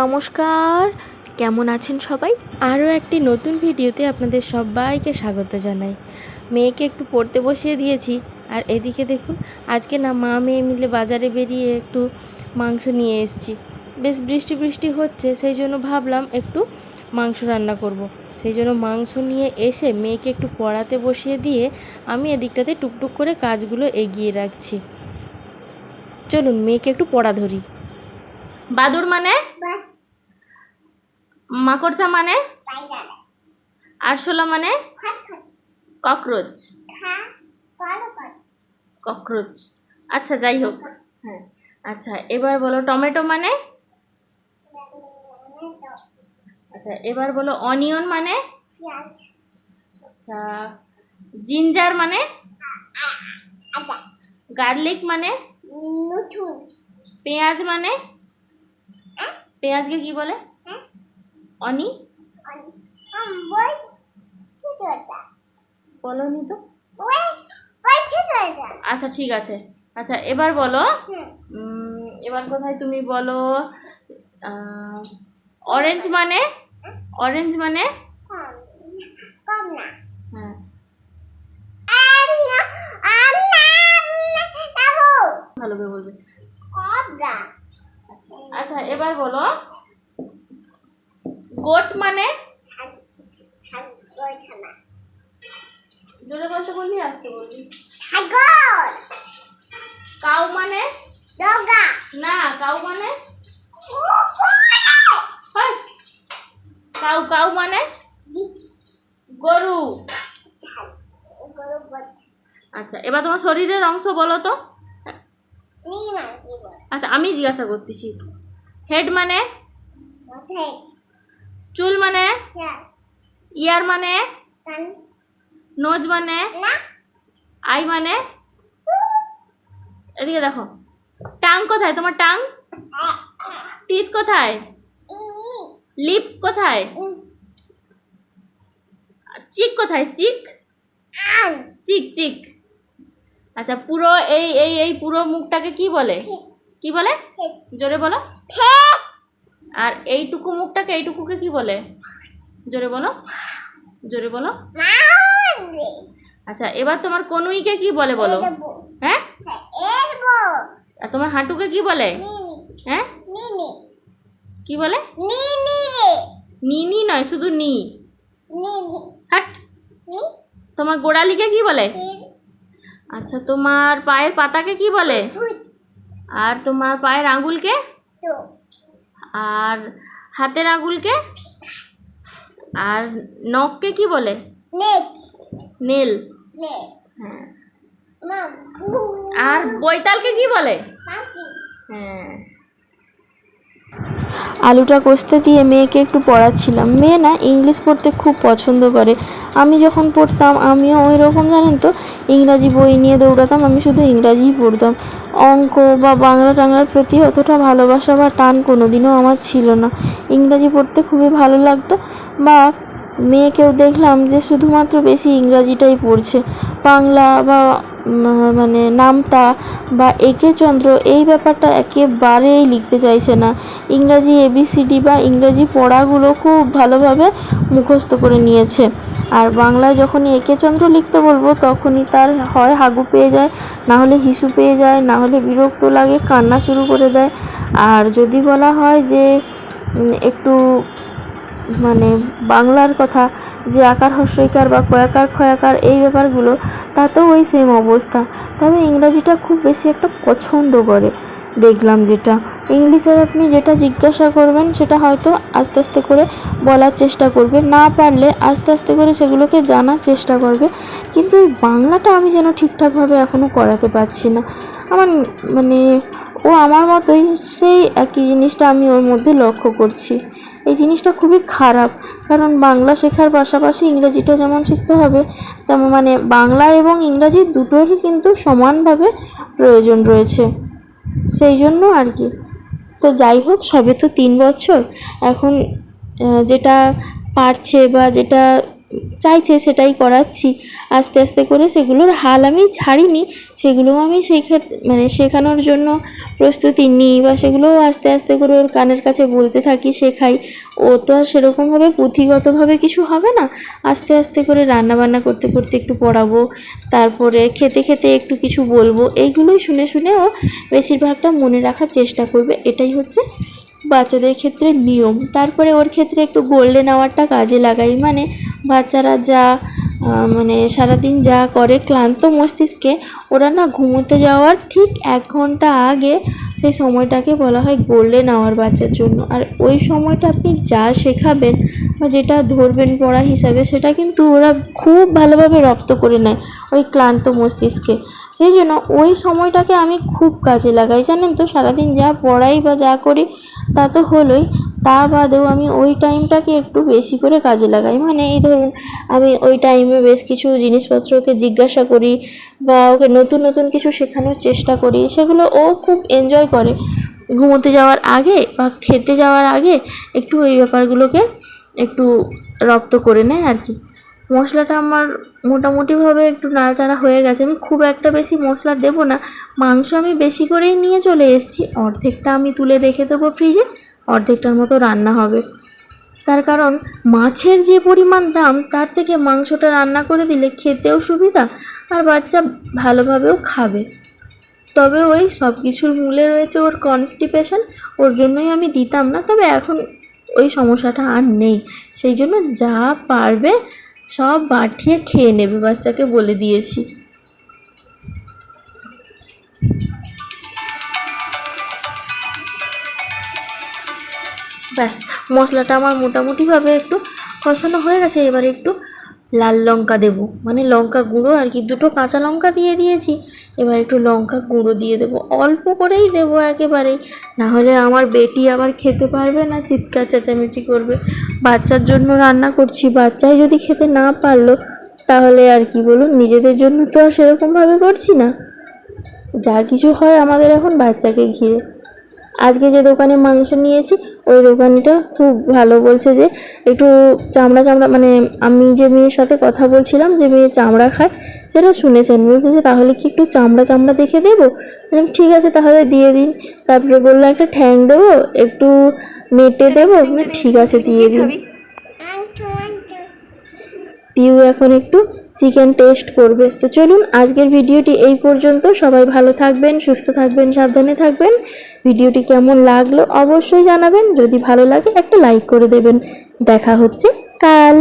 নমস্কার। কেমন আছেন সবাই? আরও একটি নতুন ভিডিওতে আপনাদের সবাইকে স্বাগত জানাই। মেয়েকে একটু পড়তে বসিয়ে দিয়েছি। আর এদিকে দেখুন আজকে না মা মেয়ে মিলে বাজারে বেরিয়ে একটু মাংস নিয়ে এসেছি। বেশ বৃষ্টি বৃষ্টি হচ্ছে সেই জন্য ভাবলাম একটু মাংস রান্না করব। সেই জন্য মাংস নিয়ে এসে মেয়েকে একটু পড়াতে বসিয়ে দিয়ে আমি এদিকটাতে টুকটুক করে কাজগুলো এগিয়ে রাখছি। চলুন মেয়েকে একটু পড়া ধরি। বাদুর মানে? মাকড়সা মানে? আরশোলা মানে? ককরোচ। ককরোচ। আচ্ছা যাই হোক। হ্যাঁ আচ্ছা এবার বলো টমেটো মানে? আচ্ছা এবার বলো অনিয়ন মানে? আচ্ছা জিঞ্জার মানে? গার্লিক মানে? পেঁয়াজ মানে? পেঁয়াজকে কি বলে? অনি? বলনি তো। আচ্ছা ঠিক আছে। আচ্ছা এবার বলো। এবার কোথায় তুমি বলো? অরেঞ্জ মানে? অরেঞ্জ মানে? হ্যাঁ। ভালো করে বলবে। আচ্ছা এবার বলো। গোট মানে? জোরে বলতে বলবি আসতে বলবি কাউ মানে? না কাউ মানে? হয়। কাউ কাউ মানে? গরু। আচ্ছা এবার তোমার শরীরের অংশ বলো তো। আচ্ছা আমি জিজ্ঞাসা করতেছি। হেড মানে? চুল মানে? ইয়ার মানে? নোজ মানে? আই মানে? এদিকে দেখো। টাং কোথায়? তোমার টাং? টিথ কোথায়? লিপ কোথায়? চিক কোথায়? চিক? চিক চিক। আচ্ছা পুরো এই এই এই পুরো মুখটাকে কি বলে? কি বলে? জোরে বলো। আর এইটুকু মুখটাকে এইটুকুকে কি বলে? জোরে বলো। জোরে বলো। আচ্ছা এবার তোমার কনুইকে কি বলে বলো? হ্যাঁ? আর তোমার হাঁটুকে কি বলে? হ্যাঁ? কি বলে? নি নি নয় শুধু নি। হাট। তোমার গোড়ালিকে কি বলে? আচ্ছা তোমার পায়ের পাতাকে কি বলে? আর তোমার পায়ের আঙ্গুলকে আর হাতের আঙুলকে? আর নখকে কি বলে? নীল। হ্যাঁ। আর বৈতালকে কি বলে? হ্যাঁ। আলুটা কষতে দিয়ে মেয়েকে একটু পড়াচ্ছিলাম। মেয়ে না ইংলিশ পড়তে খুব পছন্দ করে। আমি যখন পড়তাম, আমিও ওই রকম জানেন তো? ইংরাজি বই নিয়ে দৌড়াতাম, আমি শুধু ইংরাজিই পড়তাম। অঙ্ক বা বাংলা টাংলার প্রতি অতটা ভালোবাসা বা টান কোনো দিনও আমার ছিল না। ইংরাজি পড়তে খুবই ভালো লাগতো বা মেয়েকেও দেখলাম যে শুধুমাত্র বেশি ইংরাজিটাই পড়ছে। বাংলা বা মানে নামতা বা একে চন্দ্র এই ব্যাপারটা একেবারেই লিখতে চাইছে না। ইংরাজি এবিসিডি বা ইংরাজি পড়াগুলো খুব ভালোভাবে মুখস্থ করে নিয়েছে। আর বাংলায় যখনই একে চন্দ্র লিখতে বলব, তখনই তার হয় হাগু পেয়ে যায় না হলে হিসু পেয়ে যায় না হলে বিরক্ত লাগে, কান্না শুরু করে দেয়। আর যদি বলা হয় যে একটু মানে বাংলার কথা যে আকার হস্যইকার বা কয়াকার ক্ষয়াকার এই ব্যাপারগুলো, তাতেও ওই সেম অবস্থা। তবে ইংরাজিটা খুব বেশি একটা পছন্দ করে, দেখলাম যেটা। ইংলিশের আপনি যেটা জিজ্ঞাসা করবেন, সেটা হয়তো আস্তে আস্তে করে বলার চেষ্টা করবে। না পারলে আস্তে আস্তে করে সেগুলোকে জানার চেষ্টা করবে। কিন্তু এই বাংলাটা আমি যেন ঠিকঠাকভাবে এখনও করাতে পারছি না। আমার মানে ও আমার মতোই সেই একই জিনিসটা আমি ওর মধ্যে লক্ষ্য করছি। এই জিনিসটা খুবই খারাপ। কারণ বাংলা শেখার পাশাপাশি ইংরেজিটা যেমন শিখতে হবে, তেমন মানে বাংলা এবং ইংরাজি দুটোরই কিন্তু সমানভাবে প্রয়োজন রয়েছে। সেই জন্য আর কি। তো যাই হোক, সবে তো তিন বছর। এখন যেটা পারছে বা যেটা চাইছে সেটাই করাচ্ছি। আস্তে আস্তে করে সেগুলোর হাল আমি ছাড়িনি সেগুলো আমি শেখা মানে শেখানোর জন্য প্রস্তুতি নিই বা সেগুলোও আস্তে আস্তে করে ওর কানের কাছে বলতে থাকি, শেখাই। ও তো আর সেরকমভাবে পুঁথিগতভাবে কিছু হবে না। আস্তে আস্তে করে রান্না বান্না করতে করতে একটু পড়াবো, তারপরে খেতে খেতে একটু কিছু বলব, এইগুলোই শুনে শুনে ও বেশিরভাগটা মনে রাখার চেষ্টা করবে। এটাই হচ্ছে বাচ্চাদের ক্ষেত্রে নিয়ম। তারপরে ওর ক্ষেত্রে একটু গোল্ডেন আওয়ারটা কাজে লাগাই মানে বাচ্চারা যা মানে সারাদিন যা করে ক্লান্ত মস্তিষ্কে, ওরা না ঘুমোতে যাওয়ার ঠিক এক ঘণ্টা আগে সেই সময়টাকে বলা হয় গোল্ডেন আওয়ার বাচ্চার জন্য। আর ওই সময়টা আপনি যা শেখাবেন বা যেটা ধরবেন পড়া হিসাবে, সেটা কিন্তু ওরা খুব ভালোভাবে রপ্ত করে নেয় ওই ক্লান্ত মস্তিষ্কে। সেই জন্য ওই সময়টাকে আমি খুব কাজে লাগাই। জানেন তো, সারাদিন যা পড়াই বা যা করি, তা তো হলোই। তা বাদেও আমি ওই টাইমটাকে একটু বেশি করে কাজে লাগাই। মানে এই ধরুন, আমি ওই টাইমে বেশ কিছু জিনিসপত্র ওকে জিজ্ঞাসা করি বা ওকে নতুন নতুন কিছু শেখানোর চেষ্টা করি। সেগুলো ও খুব এনজয় করে। ঘুমোতে যাওয়ার আগে বা খেতে যাওয়ার আগে একটু এই ব্যাপারগুলোকে একটু রপ্ত করে নেয় আর কি। মশলাটা আমার মোটামুটিভাবে একটু নাড়াচাড়া হয়ে গেছে। আমি খুব একটা বেশি মশলা দেবো না। মাংস আমি বেশি করেই নিয়ে চলে এসেছি। অর্ধেকটা আমি তুলে রেখে দেবো ফ্রিজে অর্ধেকটার মতো রান্না হবে। তার কারণ মাছের যে পরিমাণ দাম, তার থেকে মাংসটা রান্না করে দিলে খেতেও সুবিধা আর বাচ্চা ভালোভাবেও খাবে। তবে ওই সব কিছুর মূলে রয়েছে ওর কনস্টিপেশন ওর জন্যই আমি দিতাম না, তবে এখন ওই সমস্যাটা আর নেই। সেই জন্য যা পারবে সব বাটিয়ে খেয়ে নেবে, বাচ্চাকে বলে দিয়েছি। ব্যাস, মশলাটা আমার মোটামুটিভাবে একটু কষানো হয়ে গেছে, এবারে একটু লাল লঙ্কা দেবো। মানে লঙ্কা গুঁড়ো আর কি, দুটো কাঁচা লঙ্কা দিয়ে দিয়েছি, এবার একটু লঙ্কা গুঁড়ো দিয়ে দেবো। অল্প করেই দেবো একেবারেই না হলে আমার বেটি আবার খেতে পারবে না, চিৎকার চেঁচামেচি করবে। বাচ্চার জন্য রান্না করছি, বাচ্চাই যদি খেতে না পারল, তাহলে আর কি বলুন, নিজেদের জন্য তো আর সেরকমভাবে করছি না। যা কিছু হয় আমাদের এখন বাচ্চাকে ঘিরে। আজকে যে দোকানে মাংস নিয়েছি, ওই দোকানিটা খুব ভালো বলছে যে একটু চামড়া চামড়া মানে আমি যে মেয়ের সাথে কথা বলছিলাম, যে মেয়ে চামড়া খায়, সেটা শুনেছেন। বলছে যে, তাহলে কি একটু চামড়া চামড়া দেখে দেবো? ঠিক আছে, তাহলে দিয়ে দিন। তারপরে বলল, একটা ঠ্যাং দেবো, একটু মেটে দেবো। ঠিক আছে, দিয়ে দিন। পিউ এখন একটু চিকেন টেস্ট করবে। তো চলুন, আজকের ভিডিওটি এই পর্যন্ত। সবাই ভালো থাকবেন, সুস্থ থাকবেন, সাবধানে থাকবেন। ভিডিওটি কেমন লাগল অবশ্যই জানাবেন। যদি ভালো লাগে, একটা লাইক করে দেবেন। দেখা হচ্ছে কাল।